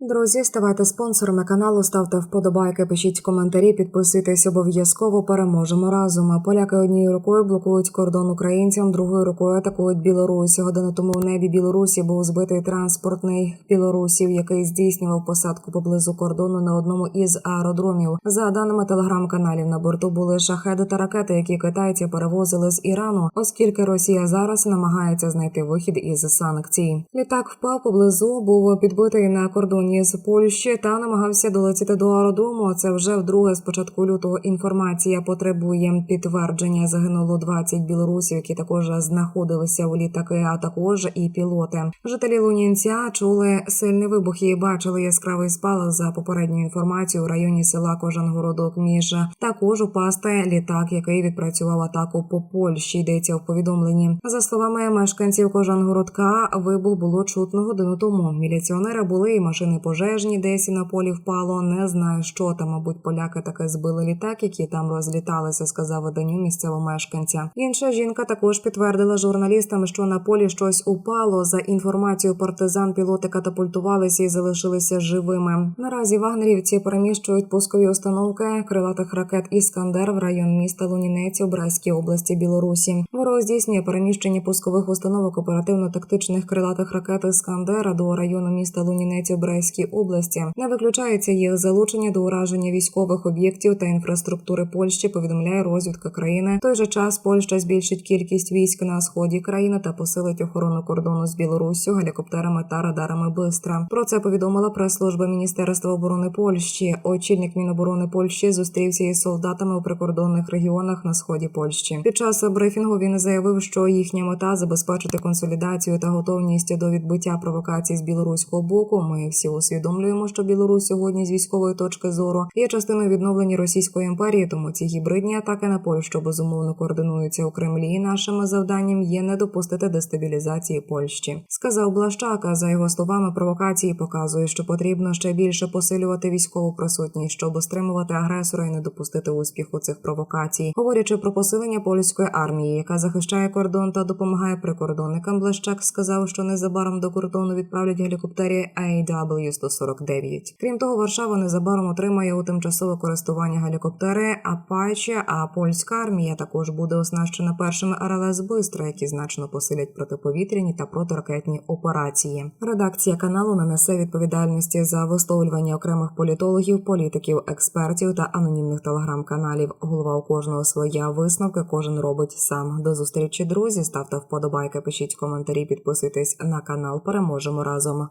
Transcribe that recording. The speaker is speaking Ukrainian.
Друзі, ставайте спонсорами каналу, ставте вподобайки, пишіть коментарі, підписуйтесь обов'язково. Переможемо разом. Поляки однією рукою блокують кордон українцям, другою рукою атакують Білорусь. Годину тому в небі Білорусі був збитий транспортний білорусів, який здійснював посадку поблизу кордону на одному із аеродромів. За даними телеграм-каналів, на борту були шахеди та ракети, які китайці перевозили з Ірану, оскільки Росія зараз намагається знайти вихід із санкцій. Літак впав поблизу, був підбитий на кордоні з Польщі та намагався долетіти до аеродрому. Це вже вдруге з початку лютого інформація потребує підтвердження. Загинуло 20 білорусів, які також знаходилися у літаки, а також і пілоти. Жителі Лунінця чули сильний вибух і бачили яскравий спалах за попередньою інформацією у районі села Кожангородок між також упасти літак, який відпрацював атаку по Польщі. Йдеться в повідомленні. За словами мешканців Кожангородка, вибух було чутно годину тому. Міліціонери були і машини пожежні, десь на полі впало. Не знаю, що там, мабуть, поляки таки збили літак, які там розліталися, сказав виданню місцевого мешканця. Інша жінка також підтвердила журналістам, що на полі щось упало. За інформацією партизан, пілоти катапультувалися і залишилися живими. Наразі вагнерівці переміщують пускові установки крилатих ракет Іскандер в район міста Лунінець у Брайській області Білорусі. Ворог здійснює переміщення пускових установок оперативно-тактичних крилатих ракет Іскандера до району міста Лунінець у Брайській області. Не виключається їх залучення до ураження військових об'єктів та інфраструктури Польщі. Повідомляє розвідка країни. В той же час Польща збільшить кількість військ на сході країни та посилить охорону кордону з Білоруссю гелікоптерами та радарами Бистра. Про це повідомила прес-служба Міністерства оборони Польщі. Очільник Міноборони Польщі зустрівся із солдатами у прикордонних регіонах на сході Польщі. Під час брифінгу він заявив, що їхня мета забезпечити консолідацію та готовність до відбиття провокацій з білоруського боку. Ми всі усвідомлюємо, що Білорусь сьогодні з військової точки зору є частиною відновлення Російської імперії. Тому ці гібридні атаки на Польщу безумовно координуються у Кремлі. І нашим завданням є не допустити дестабілізації Польщі. Сказав Блащака. За його словами, провокації показує, що потрібно ще більше посилювати військову присутність, щоб стримувати агресора і не допустити успіху цих провокацій. Говорячи про посилення польської армії, яка захищає кордон та допомагає прикордонникам, Блащак сказав, що незабаром до кордону відправлять гелікоптері AW-149. Крім того, Варшава незабаром отримає у тимчасове користування гелікоптери Apache, а польська армія також буде оснащена першими РЛС «Бистра», які значно посилять протиповітряні та протиракетні операції. Редакція каналу не несе відповідальності за висловлювання окремих політологів, політиків, експертів та анонімних телеграм-каналів. Голова у кожного своя висновки, кожен робить сам. До зустрічі, друзі. Ставте вподобайки, пишіть коментарі, підписуйтесь на канал. Переможемо разом.